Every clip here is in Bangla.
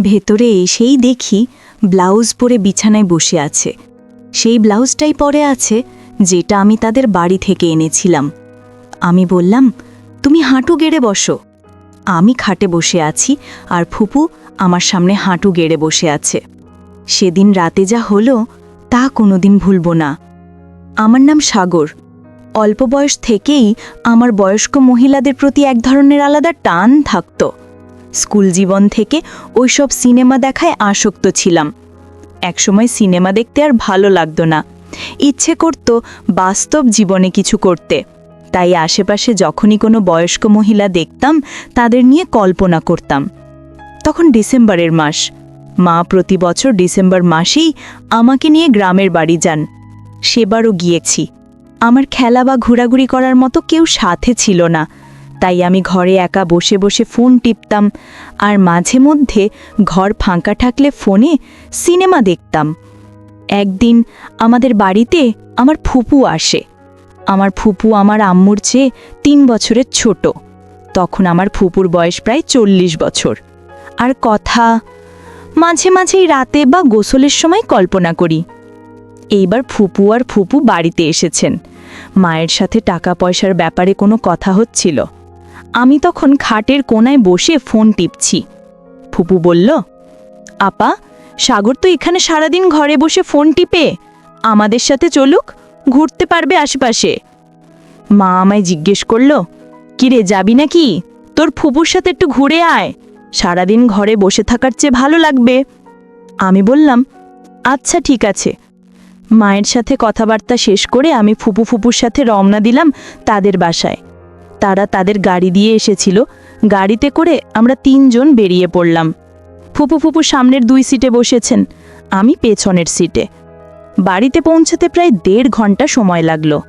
ভেতরে এসেই দেখি ব্লাউজ পরে বিছানায় বসে আছে। সেই ব্লাউজটাই পরে আছে যেটা আমি তাদের বাড়ি থেকে এনেছিলাম। আমি বললাম, তুমি হাঁটু গেড়ে বসো। আমি খাটে বসে আছি আর ফুপু আমার সামনে হাঁটু গেড়ে বসে আছে। সেদিন রাতে যা হলো তা কোনোদিন ভুলব না। আমার নাম সাগর। অল্প বয়স থেকেই আমার বয়স্ক মহিলাদের প্রতি এক ধরনের আলাদা টান থাকতো। স্কুল জীবন থেকে ওইসব সিনেমা দেখায় আসক্ত ছিলাম। একসময় সিনেমা দেখতে আর ভালো লাগতো না। ইচ্ছে করত বাস্তব জীবনে কিছু করতে। তাই আশেপাশে যখনই কোনো বয়স্ক মহিলা দেখতাম, তাদের নিয়ে কল্পনা করতাম। তখন ডিসেম্বরের মাস। মা প্রতি বছর ডিসেম্বর মাসেই আমাকে নিয়ে গ্রামের বাড়ি যান। সেবারও গিয়েছি। আমার খেলা বা ঘোরাঘুরি করার মতো কেউ সাথে ছিল না। তাই আমি ঘরে একা বসে বসে ফোন টিপতাম আর মাঝে মধ্যে ঘর ফাঁকা থাকলে ফোনে সিনেমা দেখতাম। একদিন আমাদের বাড়িতে আমার ফুপু আসে। আমার ফুপু আমার আম্মুর চেয়ে তিন বছরের ছোট। তখন আমার ফুপুর বয়স প্রায় চল্লিশ বছর। আর কথা মাঝে মাঝেই রাতে বা গোসলের সময় কল্পনা করি। এইবার ফুপু আর ফুপু বাড়িতে এসেছেন। মায়ের সাথে টাকা পয়সার ব্যাপারে কোনো কথা হচ্ছিল। আমি তখন খাটের কোনায় বসে ফোন টিপছি। ফুপু বলল, আপা, সাগর তো এখানে সারাদিন ঘরে বসে ফোন টিপে। আমাদের সাথে চলুক, ঘুরতে পারবে আশেপাশে। মা আমায় জিজ্ঞেস করল, কিরে, যাবি নাকি? তোর ফুপুর সাথে একটু ঘুরে আয়। সারাদিন ঘরে বসে থাকার চেয়ে ভালো লাগবে। আমি বললাম আচ্ছা ঠিক আছে। মায়ের সাথে কথাবার্তা শেষ করে আমি ফুপু ফুপুর সাথে রওনা দিলাম তাদের বাসায়। তারা তাদের গাড়ি দিয়ে এসেছিল। গাড়িতে করে আমরা তিনজন বেরিয়ে পড়লাম। ফুপু ফুপু সামনের দুই সিটে বসেছেন। আমি পেছনের সিটে। বাড়িতে পৌঁছাতে প্রায় দেড় ঘণ্টা সময় লাগল।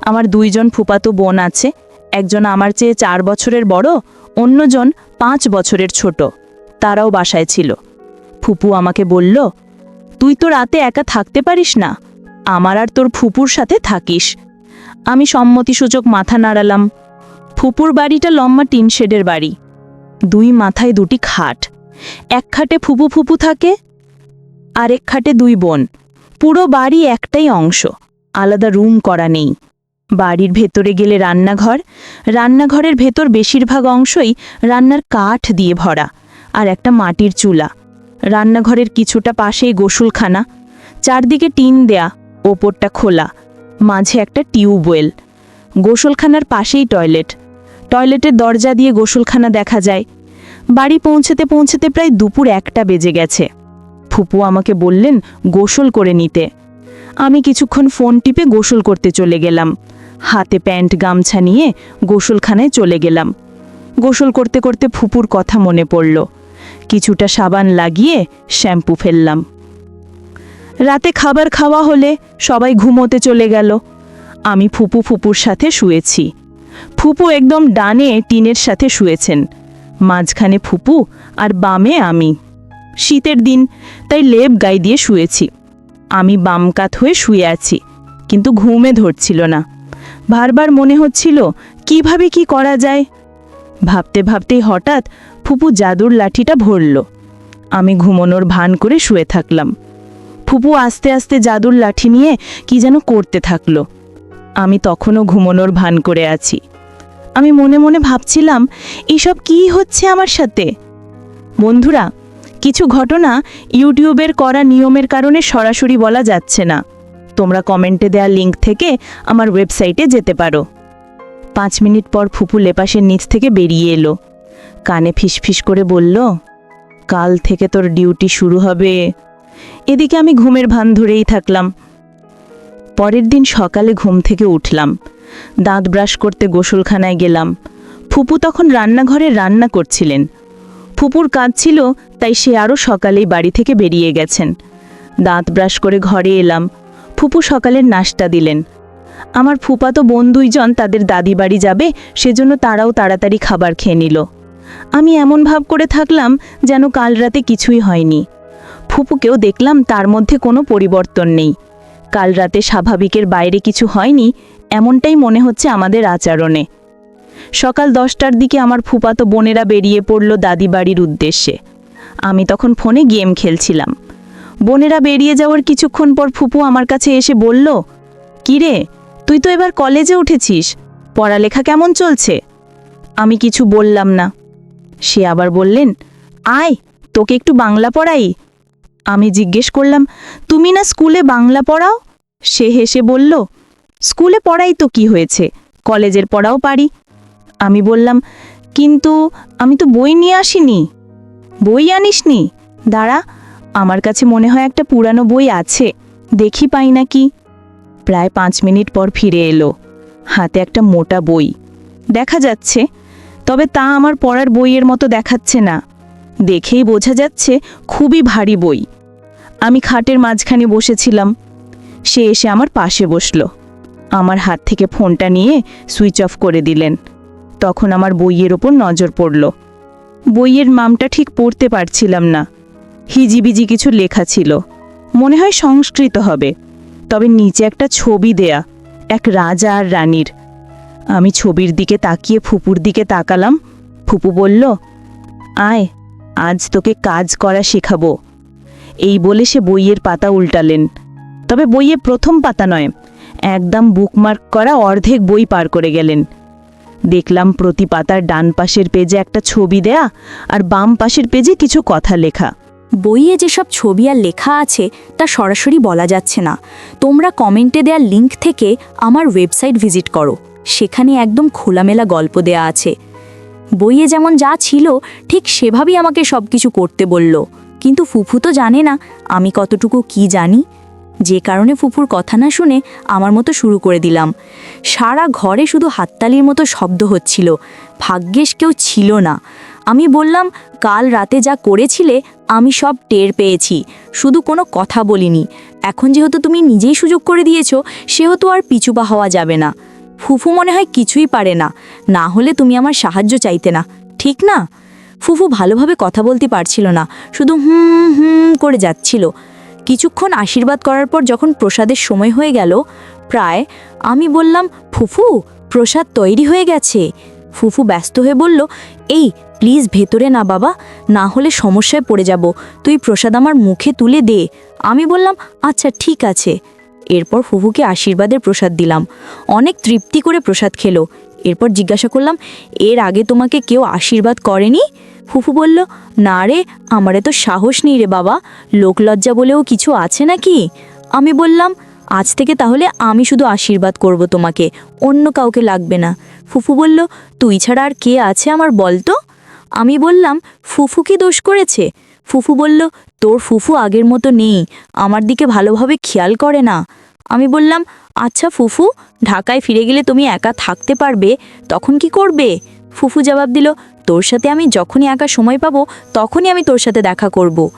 আমার দুইজন ফুপাতো বোন আছে। একজন আমার চেয়ে চার বছরের বড়, অন্যজন পাঁচ বছরের ছোট। তারাও বাসায় ছিল। ফুপু আমাকে বলল, তুই তো রাতে একা থাকতে পারিস না। আমার আর তোর ফুপুর সাথে থাকিস। আমি সম্মতিসূচক মাথা নাড়ালাম। ফুপুর বাড়িটা লম্বা টিন শেডের বাড়ি। দুই মাথায় দুটি খাট। এক খাটে ফুপু ফুপু থাকে আরেক খাটে দুই বোন। পুরো বাড়ি একটাই অংশ, আলাদা রুম করা নেই। বাড়ির ভেতরে গেলে রান্নাঘর, রান্নাঘরের ভেতর বেশিরভাগ অংশই রান্নার কাঠ দিয়ে ভরা, আর একটা মাটির চুলা। রান্নাঘরের কিছুটা পাশেই গোসলখানা, চারদিকে টিন দেয়া, ওপরটা খোলা, মাঝে একটা টিউবওয়েল। গোসলখানার পাশেই টয়লেট। টয়লেটের দরজা দিয়ে গোসলখানা দেখা যায়। বাড়ি পৌঁছতে পৌঁছতে প্রায় দুপুর একটা বেজে গেছে। ফুপু আমাকে বললেন, গোসল করে নিতে। আমি কিছুক্ষণ ফোন টিপে গোসল করতে চলে গেলাম। হাতে প্যান্ট, গামছা নিয়ে গোসলখানায় চলে গেলাম। গোসল করতে করতে ফুপুর কথা মনে পড়ল। কিছুটা সাবান লাগিয়ে শ্যাম্পু ফেললাম। রাতে খাবার খাওয়া হলে সবাই ঘুমোতে চলে গেল। আমি ফুপু ফুপুর সাথে শুয়েছি। ফুপু একদম ডানে টিনের সাথে শুয়েছেন। মাঝখানে ফুপু আর বামে আমি। শীতের দিন, তাই লেপ গায়ে দিয়ে শুয়েছি। আমি বাম কাত হয়ে শুয়ে আছি, কিন্তু ঘুমে ধরছিল না। বারবার মনে হচ্ছিল, কীভাবে কি করা যায়? ভাবতে ভাবতেই হঠাৎ ফুপু জাদুর লাঠিটা ভরল। আমি ঘুমোনোর ভান করে শুয়ে থাকলাম। ফুপু আস্তে আস্তে জাদুর লাঠি নিয়ে কি যেন করতে থাকল। আমি তখনও ঘুমোনোর ভান করে আছি। আমি মনে মনে ভাবছিলাম, এসব কি হচ্ছে আমার সাথে? বন্ধুরা, কিছু ঘটনা ইউটিউবের করা নিয়মের কারণে সরাসরি বলা যাচ্ছে না। তোমরা কমেন্টে দেওয়া লিঙ্ক থেকে আমার ওয়েবসাইটে যেতে পারো। পাঁচ মিনিট পর ফুপু লেপাসের নিচ থেকে বেরিয়ে এলো। কানে ফিসফিস করে বলল, কাল থেকে তোর ডিউটি শুরু হবে। এদিকে আমি ঘুমের ভান ধরেই থাকলাম। পরের দিন সকালে ঘুম থেকে উঠলাম। দাঁত ব্রাশ করতে গোসলখানায় গেলাম। ফুপু তখন রান্নাঘরে রান্না করছিলেন। ফুপুর কাজ ছিল, তাই সে আরও সকালেই বাড়ি থেকে বেরিয়ে গেছেন। দাঁত ব্রাশ করে ঘরে এলাম। ফুপু সকালের নাশতা দিলেন। আমার ফুপাতো বোন দুইজন তাদের দাদি বাড়ি যাবে, সেজন্য তারাও তাড়াতাড়ি খাবার খেয়ে নিল। আমি এমন ভাব করে থাকলাম যেন কাল রাতে কিছুই হয়নি। ফুপুকেও দেখলাম তার মধ্যে কোনো পরিবর্তন নেই। কাল রাতে স্বাভাবিকের বাইরে কিছু হয়নি এমনটাই মনে হচ্ছে আমাদের আচরণে। সকাল দশটার দিকে আমার ফুপাতো বোনেরা বেরিয়ে পড়ল দাদি বাড়ির উদ্দেশ্যে। আমি তখন ফোনে গেম খেলছিলাম। বোনেরা বেরিয়ে যাওয়ার কিছুক্ষণ পর ফুপু আমার কাছে এসে বলল, কিরে, তুই তো এবার কলেজে উঠেছিস, পড়ালেখা কেমন চলছে? আমি কিছু বললাম না। সে আবার বললেন, আয়, তোকে একটু বাংলা পড়াই। আমি জিজ্ঞেস করলাম, তুমি না স্কুলে বাংলা পড়াও? সে হেসে বলল স্কুলে পড়াই তো কি হয়েছে? কলেজের পড়াও পারি। আমি বললাম, কিন্তু আমি তো বই নিয়ে আসিনি। বই আনিসনি। দাঁড়া, আমার কাছে মনে হয় একটা পুরানো বই আছে। দেখি পাই নাকি। প্রায় পাঁচ মিনিট পর ফিরে এলো। হাতে একটা মোটা বই। দেখা যাচ্ছে, তবে তা আমার পড়ার বইয়ের মতো দেখাচ্ছে না। দেখেই বোঝা যাচ্ছে, খুবই ভারী বই। আমি খাটের মাঝখানে বসেছিলাম। সে এসে আমার পাশে বসল। আমার হাত থেকে ফোনটা নিয়ে সুইচ অফ করে দিলেন। তখন আমার বইয়ের ওপর নজর পড়ল। বইয়ের নামটা ঠিক পড়তে পারছিলাম না। হিজিবিজি কিছু লেখা ছিল। মনে হয় সংস্কৃত হবে। তবে নিচে একটা ছবি দেয়া, এক রাজা আর রানীর। আমি ছবির দিকে তাকিয়ে ফুপুর দিকে তাকালাম। ফুপু বলল, আয়, আজ তোকে কাজ করা শেখাবো। এই বলে সে বইয়ের পাতা উল্টালেন। তবে বইয়ে প্রথম পাতা নয় একদম বুকমার্ক করা অর্ধেক বই পার করে গেলেন। দেখলাম প্রতি পাতার ডান পাশের পেজে একটা ছবি দেয়া আর বাম পাশের পেজে কিছু কথা লেখা। বইয়ে যেসব ছবি আর লেখা আছে, তা সরাসরি বলা যাচ্ছে না। তোমরা কমেন্টে দেওয়া লিংক থেকে আমার ওয়েবসাইট ভিজিট করো। সেখানে একদম খোলামেলা গল্প দেয়া আছে। বইয়ে যেমন যা ছিল, ঠিক সেভাবেই আমাকে সব কিছু করতে বলল। কিন্তু ফুফু তো জানে না আমি কতটুকু কি জানি। যে কারণে ফুফুর কথা না শুনে আমার মতো শুরু করে দিলাম। সারা ঘরে শুধু হাততালির মতো শব্দ হচ্ছিল। ভাগ্যেশ কেউ ছিল না। আমি বললাম, কাল রাতে যা করেছিলে, আমি সব টের পেয়েছি। শুধু কোনো কথা বলিনি। এখন যেহেতু তুমি নিজেই সুযোগ করে দিয়েছ, সেহেতু আর পিছুপা হওয়া যাবে না। ফুফু মনে হয় কিছুই পারে না। না হলে তুমি আমার সাহায্য চাইতে না। ঠিক না? ফুফু ভালোভাবে কথা বলতে পারছিল না। শুধু হুম হুম করে যাচ্ছিল। কিছুক্ষণ আশীর্বাদ করার পর যখন প্রসাদের সময় হয়ে গেল, প্রায় আমি বললাম, ফুফু, প্রসাদ তৈরি হয়ে গেছে। ফুফু ব্যস্ত হয়ে বলল, এই, প্লিজ ভেতরে না বাবা, না হলে সমস্যায় পড়ে যাব। তুই প্রসাদ আমার মুখে তুলে দে। আমি বললাম আচ্ছা ঠিক আছে। এরপর ফুফুকে আশীর্বাদের প্রসাদ দিলাম। অনেক তৃপ্তি করে প্রসাদ খেলো। এরপর জিজ্ঞাসা করলাম, এর আগে তোমাকে কেউ আশীর্বাদ করেনি? ফুফু বলল, না রে, আমার এত সাহস নেই রে বাবা। লোকলজ্জা বলেও কিছু আছে নাকি? আমি বললাম, আজ থেকে তাহলে আমি শুধু আশীর্বাদ করব তোমাকে, অন্য কাউকে লাগবে না। ফুফু বলল, তুই ছাড়া আর কে আছে আমার বল তো? আমি বললাম, ফুফু কি দোষ করেছে? ফুফু বলল, তোর ফুফু আগের মতো নেই, আমার দিকে ভালোভাবে খেয়াল করে না। আমি বললাম আচ্ছা ফুফু, ঢাকায় ফিরে গেলে তুমি একা থাকতে পারবে, তখন কি করবে? ফুফু জবাব দিল, তোর সাথে আমি যখনই একা সময় পাবো, তখনই আমি তোর সাথে দেখা করব।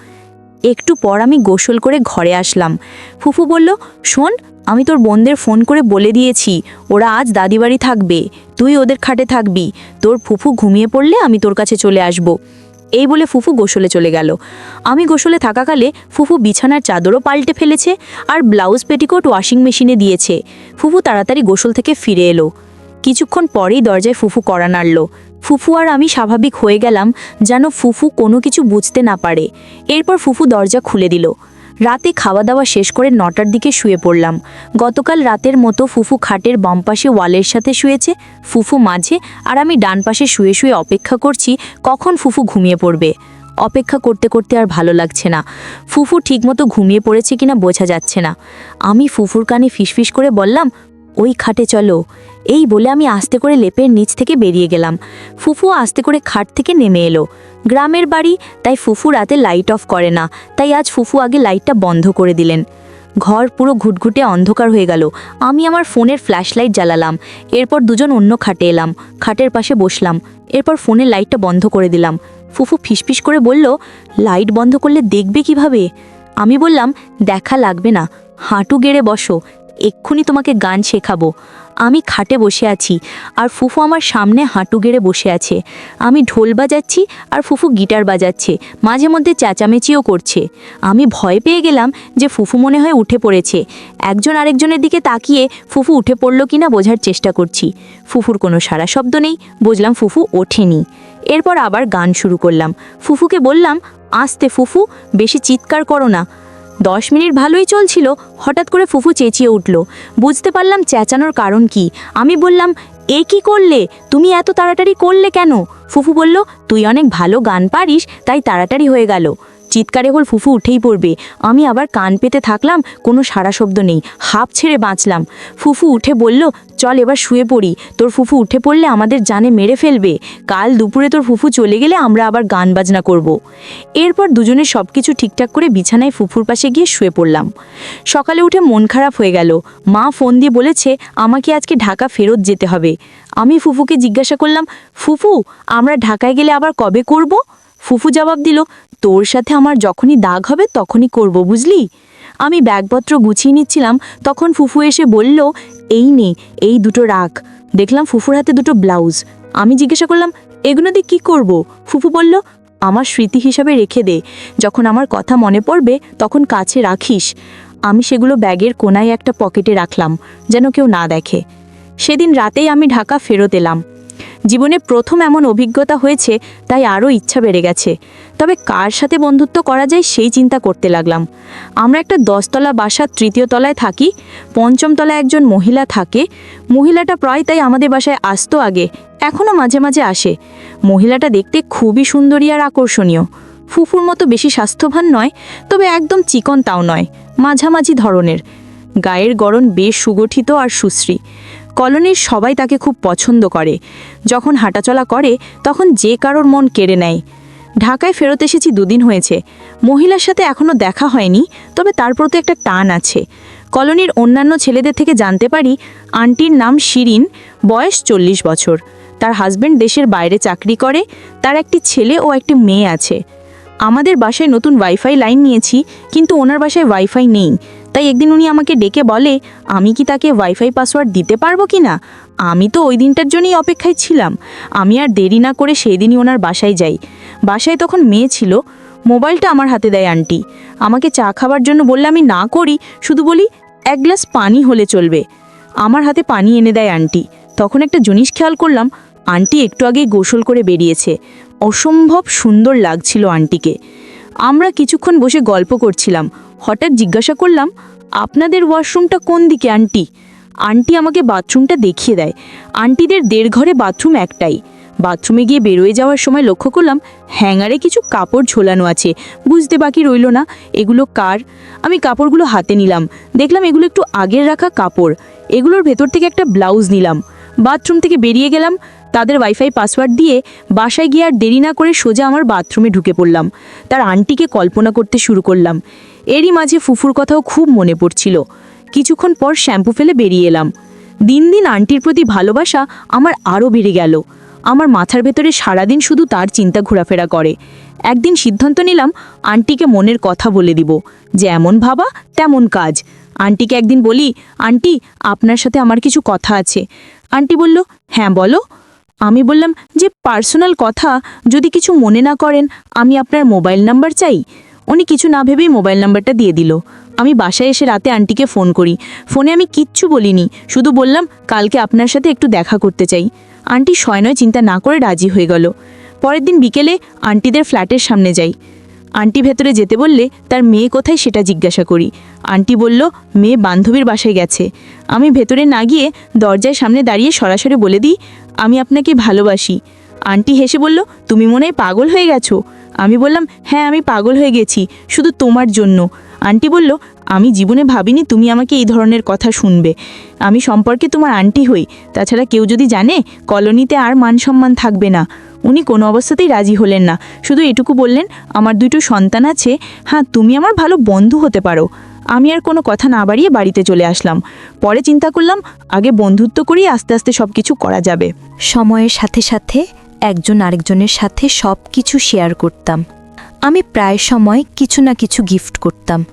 একটু পর আমি গোসল করে ঘরে আসলাম। ফুফু বলল, শোন, আমি তোর বোনদের ফোন করে বলে দিয়েছি, ওরা আজ দাদিবাড়ি থাকবে, তুই ওদের খাটে থাকবি, তোর ফুফু ঘুমিয়ে পড়লে আমি তোর কাছে চলে আসব। এই বলে ফুফু গোসলে চলে গেল। আমি গোসলে থাকাকালে ফুফু বিছানার চাদরও পাল্টে ফেলেছে আর ব্লাউজ পেটিকোট ওয়াশিং মেশিনে দিয়েছে। ফুফু তাড়াতাড়ি গোসল থেকে ফিরে এলো। কিছুক্ষণ পরেই দরজায় ফুফু করা নাড়ল। ফুফু আর আমি স্বাভাবিক হয়ে গেলাম যেন ফুফু কোনো কিছু বুঝতে না পারে। এরপর ফুফু দরজা খুলে দিল। রাতে খাওয়া দাওয়া শেষ করে নটার দিকে শুয়ে পড়লাম। গতকাল রাতের মতো ফুফু খাটের বাম পাশে ওয়ালের সাথে শুয়েছে, ফুফু মাঝে, আর আমি ডান পাশে শুয়ে শুয়ে অপেক্ষা করছি কখন ফুফু ঘুমিয়ে পড়বে। অপেক্ষা করতে করতে আর ভালো লাগছে না। ফুফু ঠিকমতো ঘুমিয়ে পড়েছে কিনা বোঝা যাচ্ছে না। আমি ফুফুর কানে ফিসফিস করে বললাম ওই খাটে চলো। এই বলে আমি আস্তে করে লেপের নিচ থেকে বেরিয়ে গেলাম। ফুফু আস্তে করে খাট থেকে নেমে এলো। গ্রামের বাড়ি, তাই ফুফু রাতে লাইট অফ করে না, তাই আজ ফুফু আগে লাইটটা বন্ধ করে দিলেন। ঘর পুরো ঘুটঘুটে অন্ধকার হয়ে গেল। আমি আমার ফোনের ফ্ল্যাশ লাইট জ্বালালাম। এরপর দুজন অন্য খাটে এলাম। খাটের পাশে বসলাম। এরপর ফোনের লাইটটা বন্ধ করে দিলাম। ফুফু ফিসফিস করে বলল, লাইট বন্ধ করলে দেখবে কীভাবে? আমি বললাম, দেখা লাগবে না। হাঁটু গেড়ে বসো। এক্ষুনি তোমাকে গান শেখাবো। আমি খাটে বসে আছি, আর ফুফু আমার সামনে হাঁটু গেড়ে বসে আছে। আমি ঢোল বাজাচ্ছি, আর ফুফু গিটার বাজাচ্ছে, মাঝে মধ্যে চেঁচামেচিও করছে। আমি ভয় পেয়ে গেলাম যে ফুফু মনে হয় উঠে পড়েছে। একজন আরেকজনের দিকে তাকিয়ে ফুফু উঠে পড়ল কিনা বোঝার চেষ্টা করছি। ফুফুর কোনো সারা শব্দ নেই, বুঝলাম ফুফু ওঠেনি। এরপর আবার গান শুরু করলাম। ফুফুকে বললাম, আস্তে ফুফু, বেশি চিৎকার করো না। দশ মিনিট ভালোই চলছিল, হঠাৎ করে ফুফু চেঁচিয়ে উঠল। বুঝতে পারলাম চেঁচানোর কারণ কি। আমি বললাম, এ কি করলে? তুমি এত তাড়াতাড়ি করলে কেন? ফুফু বলল, তুই অনেক ভালো গান পারিস, তাই তাড়াতাড়ি হয়ে গেল। চিৎকারে হল ফুফু উঠেই পড়বে। আমি আবার কান পেতে থাকলাম, কোনো সারা শব্দ নেই। হাফ ছেড়ে বাঁচলাম। ফুফু উঠে বলল, চল এবার শুয়ে পড়ি। তোর ফুফু উঠে পড়লে আমাদের জানে মেরে ফেলবে। কাল দুপুরে তোর ফুফু চলে গেলে আমরা আবার গান বাজনা করব। এরপর দুজনে সব কিছু ঠিকঠাক করে বিছানায় ফুফুর পাশে গিয়ে শুয়ে পড়লাম। সকালে উঠে মন খারাপ হয়ে গেল। মা ফোন দিয়ে বলেছে, আমাকে আজকে ঢাকা ফেরত যেতে হবে। আমি ফুফুকে জিজ্ঞাসা করলাম, ফুফু, আমরা ঢাকায় গেলে আবার কবে করব? ফুফু জবাব দিল, তোর সাথে আমার যখনই দাগ হবে তখনই করব, বুঝলি? আমি ব্যাগপত্র গুছিয়ে নিচ্ছিলাম, তখন ফুফু এসে বলল, এই নে, এই দুটো রাখ। দেখলাম ফুফুর হাতে দুটো ব্লাউজ। আমি জিজ্ঞাসা করলাম, এগুলো দিয়ে কী করব? ফুফু বলল, আমার স্মৃতি হিসাবে রেখে দে। যখন আমার কথা মনে পড়বে, তখন কাছে রাখিস। আমি সেগুলো ব্যাগের কোনায় একটা পকেটে রাখলাম, যেন কেউ না দেখে। সেদিন রাতেই আমি ঢাকা ফেরত এলাম। জীবনে প্রথম এমন অভিজ্ঞতা হয়েছে, তাই আরও ইচ্ছা বেড়ে গেছে। তবে কার সাথে বন্ধুত্ব করা যায় সেই চিন্তা করতে লাগলাম। আমরা একটা দশতলা বাসার তৃতীয় তলায় থাকি, পঞ্চম তলায় একজন মহিলা থাকে। মহিলাটা প্রায় তাই আমাদের বাসায় আসতো আগে, এখনও মাঝে মাঝে আসে। মহিলাটা দেখতে খুবই সুন্দরী আর আকর্ষণীয়। ফুফুর মতো বেশি স্বাস্থ্যবান নয়, তবে একদম চিকন তাও নয়, মাঝামাঝি ধরনের। গায়ের গড়ন বেশ সুগঠিত আর সুশ্রী। কলোনির সবাই তাকে খুব পছন্দ করে। যখন হাঁটাচলা করে, তখন যে কারোর মন কেড়ে নেয়। ঢাকায় ফেরত এসেছি দুদিন হয়েছে। মহিলার সাথে এখনও দেখা হয়নি, তবে তার প্রতি একটা টান আছে। কলোনির অন্যান্য ছেলেদের থেকে জানতে পারি, আন্টির নাম শিরিন, বয়স চল্লিশ বছর। তার হাজব্যান্ড দেশের বাইরে চাকরি করে, তার একটি ছেলে ও একটি মেয়ে আছে। আমাদের বাসায় নতুন ওয়াইফাই লাইন নিয়েছি, কিন্তু ওনার বাসায় ওয়াইফাই নেই। তাই একদিন উনি আমাকে ডেকে বলে, আমি কি তাকে ওয়াইফাই পাসওয়ার্ড দিতে পারব কি না? আমি তো ওই দিনটার জন্যই অপেক্ষায় ছিলাম। আমি আর দেরি না করে সেই দিনই ওনার বাসায় যাই। বাসায় তখন মেয়ে ছিল। মোবাইলটা আমার হাতে দেয় আন্টি। আমাকে চা খাবার জন্য বললে আমি না করি, শুধু বলি, এক গ্লাস পানি হলে চলবে। আমার হাতে পানি এনে দেয় আন্টি। তখন একটা জিনিস খেয়াল করলাম, আন্টি একটু আগেই গোসল করে বেরিয়েছে। অসম্ভব সুন্দর লাগছিল আন্টিকে। আমরা কিছুক্ষণ বসে গল্প করছিলাম। হঠাৎ জিজ্ঞাসা করলাম, আপনাদের ওয়াশরুমটা কোন দিকে, আন্টি? আন্টি আমাকে বাথরুমটা দেখিয়ে দেয়। আন্টিদের দেড় ঘরে বাথরুম একটাই। বাথরুমে গিয়ে বেরোয় যাওয়ার সময় লক্ষ্য করলাম, হ্যাঙ্গারে কিছু কাপড় ঝোলানো আছে। বুঝতে বাকি রইল না, এগুলো কার? আমি কাপড়গুলো হাতে নিলাম। দেখলাম এগুলো একটু আগের রাখা কাপড়। এগুলোর ভেতর থেকে একটা ব্লাউজ নিলাম। বাথরুম থেকে বেরিয়ে গেলাম, তাদের ওয়াইফাই পাসওয়ার্ড দিয়ে বাসায় গিয়ে আর দেরি না করে সোজা আমার বাথরুমে ঢুকে পড়লাম। তার আন্টিকে কল্পনা করতে শুরু করলাম। এরই মাঝে ফুফুর কথাও খুব মনে পড়ছিল। কিছুক্ষণ পর শ্যাম্পু ফেলে বেরিয়ে এলাম। দিন দিন আন্টির প্রতি ভালোবাসা আমার আরও বেড়ে গেল। আমার মাথার ভেতরে সারাদিন শুধু তার চিন্তা ঘোরাফেরা করে। একদিন সিদ্ধান্ত নিলাম আন্টিকে মনের কথা বলে দিব। যে এমন ভাবা, তেমন কাজ। আন্টিকে একদিন বলি, আন্টি, আপনার সাথে আমার কিছু কথা আছে। আন্টি বলল হ্যাঁ বলো। আমি বললাম, যে পার্সোনাল কথা, যদি কিছু মনে না করেন, আমি আপনার মোবাইল নাম্বার চাই? উনি কিছু না ভেবেই মোবাইল নাম্বারটা দিয়ে দিল। আমি বাসায় এসে রাতে আন্টিকে ফোন করি। ফোনে আমি কিচ্ছু বলিনি, শুধু বললাম, কালকে আপনার সাথে একটু দেখা করতে চাই। আন্টি নয় চিন্তা না করে রাজি হয়ে গেল। পরের দিন বিকেলে আন্টিদের ফ্ল্যাটের সামনে যাই। আন্টি ভেতরে যেতে বললে, তার মেয়ে কোথায় সেটা জিজ্ঞাসা করি। আন্টি বলল, মেয়ে বান্ধবীর বাসায় গেছে। আমি ভেতরে না গিয়ে দরজার সামনে দাঁড়িয়ে সরাসরি বলে দিই, আমি আপনাকে ভালোবাসি। আন্টি হেসে বলল, তুমি মনে হয় পাগল হয়ে গেছো? আমি বললাম হ্যাঁ আমি পাগল হয়ে গেছি, শুধু তোমার জন্য। আন্টি বলল, আমি জীবনে ভাবিনি তুমি আমাকে এই ধরনের কথা শুনবে। আমি সম্পর্কে তোমার আন্টি হই। তাছাড়া কেউ যদি জানে, কলোনিতে আর মান সম্মান থাকবে না। উনি কোনো অবস্থাতেই রাজি হলেন না। শুধু এটুকু বললেন, আমার দুটো সন্তান আছে। হ্যাঁ তুমি আমার ভালো বন্ধু হতে পারো। আমি আর কোনো কথা না বাড়িয়ে বাড়িতে চলে আসলাম। পরে চিন্তা করলাম, আগে বন্ধুত্ব করেই আস্তে আস্তে সব কিছু করা যাবে। সময়ের সাথে সাথে একজন আরেকজনের সাথে সব কিছু শেয়ার করতাম। আমি প্রায় সময় কিছু না কিছু গিফট করতাম।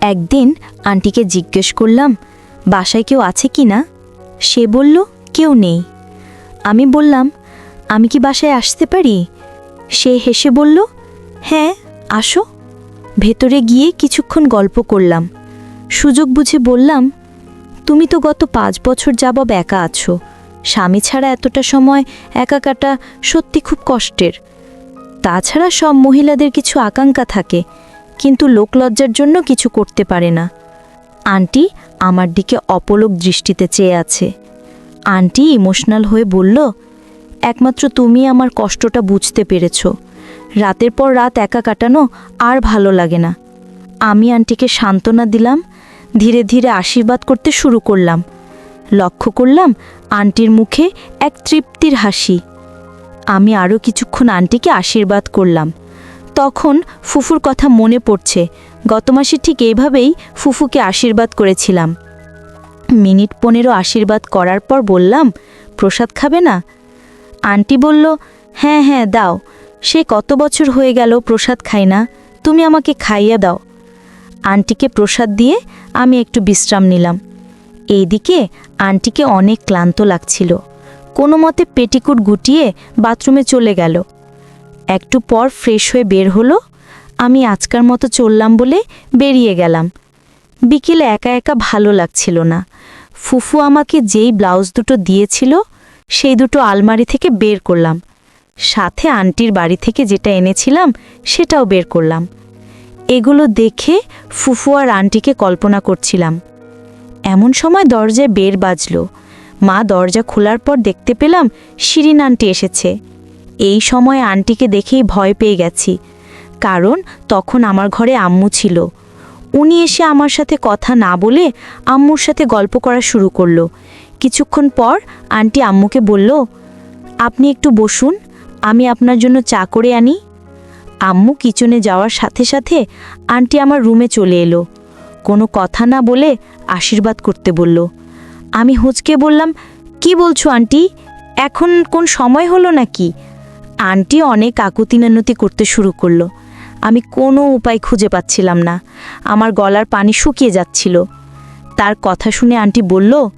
একদিন আন্টিকে জিজ্ঞেস করলাম, বাসায় কেউ আছে কি না? সে বলল, কেউ নেই। আমি বললাম, আমি কি বাসায় আসতে পারি? সে হেসে বলল হ্যাঁ আসো। ভেতরে গিয়ে কিছুক্ষণ গল্প করলাম। সুযোগ বুঝে বললাম, তুমি তো গত পাঁচ বছর যাবব একা আছো। স্বামী ছাড়া এতটা সময় একা কাটা সত্যি খুব কষ্টের। তাছাড়া সব মহিলাদের কিছু আকাঙ্ক্ষা থাকে, কিন্তু লোকলজ্জার জন্য কিছু করতে পারে না। আন্টি আমার দিকে অপলক দৃষ্টিতে চেয়ে আছে। আন্টি ইমোশনাল হয়ে বলল, একমাত্র তুমি আমার কষ্টটা বুঝতে পেরেছ। রাতের পর রাত একা কাটানো আর ভালো লাগে না। আমি আন্টিকে সান্ত্বনা দিলাম, ধীরে ধীরে আশীর্বাদ করতে শুরু করলাম। লক্ষ্য করলাম আন্টির মুখে এক তৃপ্তির হাসি। আমি আরও কিছুক্ষণ আন্টিকে আশীর্বাদ করলাম। তখন ফুফুর কথা মনে পড়ছে। গত মাসে ঠিক এইভাবেই ফুফুকে আশীর্বাদ করেছিলাম। মিনিট পনেরো আশীর্বাদ করার পর বললাম, প্রসাদ খাবে না? আন্টি বলল হ্যাঁ হ্যাঁ দাও। সে কত বছর হয়ে গেল প্রসাদ খাই না। তুমি আমাকে খাইয়ে দাও। আন্টিকে প্রসাদ দিয়ে আমি একটু বিশ্রাম নিলাম। এইদিকে আন্টিকে অনেক ক্লান্ত লাগছিল। কোনো মতে পেটিকুট গুটিয়ে বাথরুমে চলে গেল। একটু পর ফ্রেশ হয়ে বের হলো। আমি আজকার মতো চললাম বলে বেরিয়ে গেলাম। বিকেলে একা একা ভালো লাগছিল না। ফুফু আমাকে যেই ব্লাউজ দুটো দিয়েছিল, সেই দুটো আলমারি থেকে বের করলাম। সাথে আন্টির বাড়ি থেকে যেটা এনেছিলাম, সেটাও বের করলাম। এগুলো দেখে ফুফু আর আন্টিকে কল্পনা করছিলাম। এমন সময় দরজায় বের বাজলো। মা দরজা খোলার পর দেখতে পেলাম শিরিন আন্টি এসেছে। এই সময় আন্টিকে দেখেই ভয় পেয়ে গেছি, কারণ তখন আমার ঘরে আম্মু ছিল। উনি এসে আমার সাথে কথা না বলে আম্মুর সাথে গল্প করা শুরু করল। কিছুক্ষণ পর আন্টি আম্মুকে বলল, আপনি একটু বসুন, আমি আপনার জন্য চা করে আনি। আম্মু কিচনে যাওয়ার সাথে সাথে আন্টি আমার রুমে চলে এলো। কোনো কথা না বলে আশীর্বাদ করতে বলল। আমি হুঁচকে বললাম, কি বলছো আন্টি? এখন কোন সময় হলো নাকি? আন্টি অনেক আকুতিনানতি করতে শুরু করল। আমি কোনো উপায় খুঁজে পাচ্ছিলাম না। আমার গলার পানি শুকিয়ে যাচ্ছিল। তার কথা শুনে আন্টি বলল,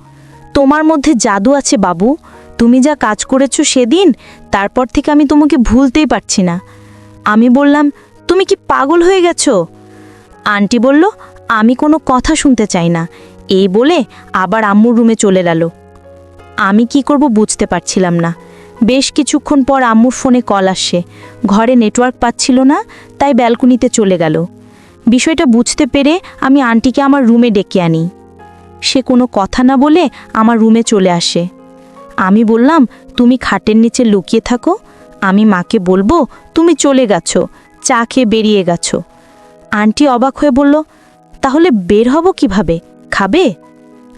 তোমার মধ্যে জাদু আছে বাবু। তুমি যা কাজ করেছ সেদিন, তারপর থেকে আমি তোমাকে ভুলতেই পারছি না। আমি বললাম, তুমি কি পাগল হয়ে গেছো? আন্টি বলল আমি কোনো কথা শুনতে চাই না। এই বলে আবার আম্মুর রুমে চলে গেল। আমি কি করব বুঝতে পারছিলাম না। বেশ কিছুক্ষণ পর আম্মুর ফোনে কল আসে। ঘরে নেটওয়ার্ক পাচ্ছিল না, তাই ব্যালকনিতে চলে গেল। বিষয়টা বুঝতে পেরে আমি আন্টিকে আমার রুমে ডেকে আনি। সে কোনো কথা না বলে আমার রুমে চলে আসে। আমি বললাম, তুমি খাটের নিচে লুকিয়ে থাকো। আমি মাকে বলব, তুমি চলে গেছো, চা খেয়ে বেরিয়ে গেছো। আন্টি অবাক হয়ে বলল তাহলে বের হব কীভাবে? খাবে?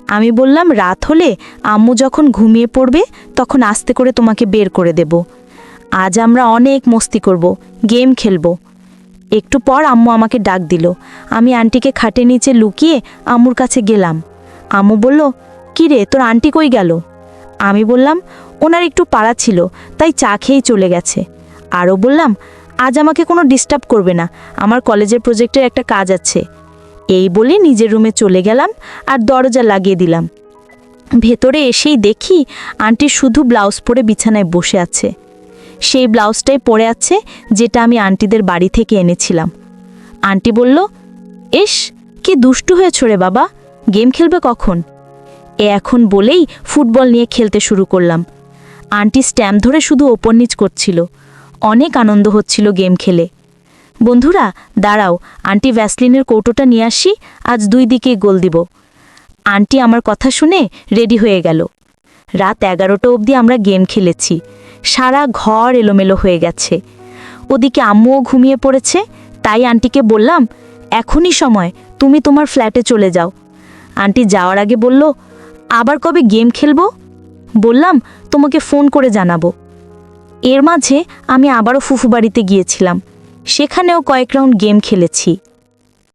আমি বললাম, রাত হলে আম্মু যখন ঘুমিয়ে পড়বে, তখন আস্তে করে তোমাকে বের করে দেব। আজ আমরা অনেক মস্তি করব, গেম খেলব। একটু পর আম্মু আমাকে ডাক দিল। আমি আন্টিকে খাটে নিচে লুকিয়ে আম্মুর কাছে গেলাম। আম্মু বলল, কী রে, তোর আন্টি কই গেল? আমি বললাম, ওনার একটু পাড়া ছিল, তাই চা খেয়েই চলে গেছে। আরও বললাম, আজ আমাকে কোনো ডিস্টার্ব করবে না। আমার কলেজের প্রজেক্টের একটা কাজ আছে। এই বলে নিজের রুমে চলে গেলাম আর দরজা লাগিয়ে দিলাম। ভেতরে এসেই দেখি আন্টি শুধু ব্লাউজ পরে বিছানায় বসে আছে। সেই ব্লাউজটাই পরে আছে যেটা আমি আন্টিদের বাড়ি থেকে এনেছিলাম। আন্টি বলল ইস কি দুষ্টু হয়েছ রে বাবা, গেম খেলবে কখন? এ এখন বলেই ফুটবল নিয়ে খেলতে শুরু করলাম। আন্টি স্ট্যাম্প ধরে শুধু ওপর নিচ করছিল। অনেক আনন্দ হচ্ছিল গেম খেলে। বন্ধুরা, দাঁড়াও, আন্টি ভ্যাসলিনের কৌটোটা নিয়ে আসি, আজ দুই দিকে গোল দিব। আন্টি আমার কথা শুনে রেডি হয়ে গেল। রাত এগারোটা অবধি আমরা গেম খেলেছি। সারা ঘর এলোমেলো হয়ে গেছে। ওদিকে আম্মুও ঘুমিয়ে পড়েছে, তাই আন্টিকে বললাম, এখনই সময়, তুমি তোমার ফ্ল্যাটে চলে যাও। আন্টি যাওয়ার আগে বলল, আবার কবে গেম খেলব? বললাম, তোমাকে ফোন করে জানাব। এর মাঝে আমি আবারও ফুফু বাড়িতে গিয়েছিলাম। সেখানেও কয়েক রাউন্ড গেম খেলেছি।